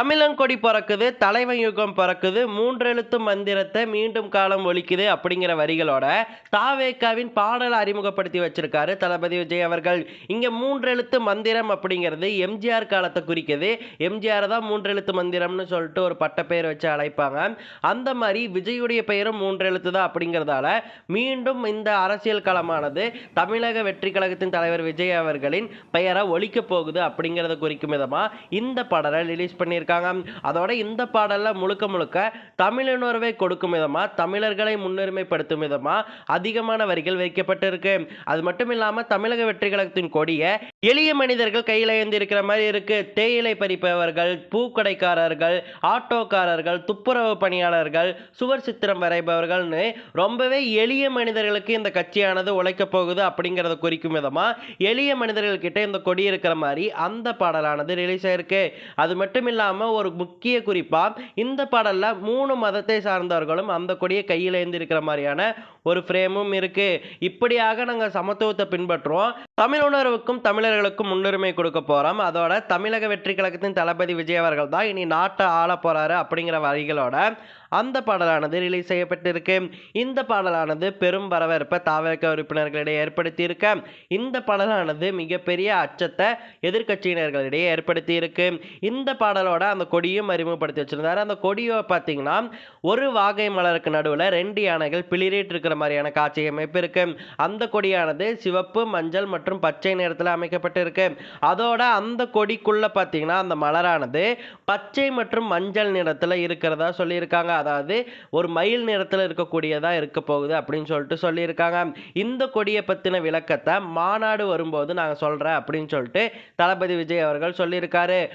தமிழங்கொடி பிறக்குது தலைவன் யுகம் பிறக்குது மூன்றெழுத்து மந்திரத்தை மீண்டும் காலம் ஒழிக்குது அப்படிங்கிற வரிகளோட தாவேக்காவின் பாடலை அறிமுகப்படுத்தி வச்சிருக்காரு தளபதி விஜய் அவர்கள். இங்கே மூன்றெழுத்து மந்திரம் அப்படிங்கிறது எம்ஜிஆர் காலத்தை குறிக்குது. எம்ஜிஆர் தான் மூன்றெழுத்து மந்திரம்னு சொல்லிட்டு ஒரு பட்டப்பெயர் வச்சு அழைப்பாங்க. அந்த மாதிரி விஜயுடைய பெயரும் மூன்றெழுத்து தான் அப்படிங்கிறதால மீண்டும் இந்த அரசியல் களமானது தமிழக வெற்றி கழகத்தின் தலைவர் விஜய் அவர்களின் பெயரை ஒழிக்க போகுது அப்படிங்கிறத குறிக்கும் விதமாக இந்த பாடலை ரிலீஸ் பண்ணியிருக்காங்க அதோட இந்த பாடலில் முழுக்க முழுக்க தமிழுணர்வை கொடுக்கும் விதமாக தமிழர்களை முன்னுரிமைப்படுத்தும் விதமாக அதிகமான வரிகள் வைக்கப்பட்டிருக்கு. அது மட்டும் இல்லாமல் தமிழக வெற்றி கழகத்தின் கொடியை எளிய மனிதர்கள் கையில் ஏந்திருக்கிற மாதிரி இருக்கு. தேயிலை பறிப்பவர்கள் பூக்கடைக்காரர்கள் ஆட்டோக்காரர்கள் துப்புரவு பணியாளர்கள் சுவர் சித்திரம் வரைபவர்கள்னு ரொம்பவே எளிய மனிதர்களுக்கு இந்த கட்சியானது உழைக்கப் போகுது அப்படிங்கிறத குறிக்கும் விதமாக எளிய மனிதர்கள்கிட்ட இந்த கொடி இருக்கிற மாதிரி அந்த பாடலானது ரிலீஸ் ஆயிருக்கு. அது மட்டும் இல்லாமல் ஒரு முக்கிய குறிப்பாக இந்த பாடலில் மூணு மதத்தை சார்ந்தவர்களும் அந்த கொடியை கையில் ஏந்தி இருக்கிற மாதிரியான ஒரு ஃப்ரேமும் இருக்குது இப்படியாக நாங்கள் சமத்துவத்தை பின்பற்றுவோம் தமிழ் உணர்வுக்கும் தமிழர்களுக்கும் முன்னுரிமை கொடுக்க போகிறோம் அதோட தமிழக வெற்றி கழகத்தின் தளபதி விஜய் அவர்கள் தான் இனி நாட்டை ஆள போகிறாரு அப்படிங்கிற வரிகளோட அந்த பாடலானது ரிலீஸ் செய்யப்பட்டிருக்கு. இந்த பாடலானது பெரும் வரவேற்பை தாவக உறுப்பினர்களிடையே ஏற்படுத்தியிருக்க. இந்த பாடலானது மிகப்பெரிய அச்சத்தை எதிர்க்கட்சியினர்களிடையே ஏற்படுத்தியிருக்கு. இந்த பாடலோட அந்த கொடியும் அறிமுகப்படுத்தி வச்சுருந்தார். அந்த கொடியை பார்த்தீங்கன்னா ஒரு வாகை மலருக்கு நடுவில் ரெண்டு யானைகள் பிளிரிட்டு இருக்கிற மாதிரியான காட்சி அமைப்பு இருக்கு. அந்த கொடியானது சிவப்பு மஞ்சள் மற்றும் பச்சை நிறத்தில் அமைக்கப்பட்டிருக்கு. அதோட அந்த கொடிக்குள்ள பார்த்தீங்கன்னா அந்த மலரானது பச்சை மற்றும் மஞ்சள் நிறத்தில் இருக்கிறதா சொல்லியிருக்காங்க. அதாவது ஒரு மயில் நிறத்தில் இருக்கக்கூடியதா இருக்க போகுது அப்படின்னு சொல்லிட்டு சொல்லியிருக்காங்க. இந்த கொடியை பற்றின விளக்கத்தை மாநாடு வரும்போது நாங்கள் சொல்கிறேன் அப்படின்னு சொல்லிட்டு தளபதி விஜய் அவர்கள் சொல்லியிருக்காரு.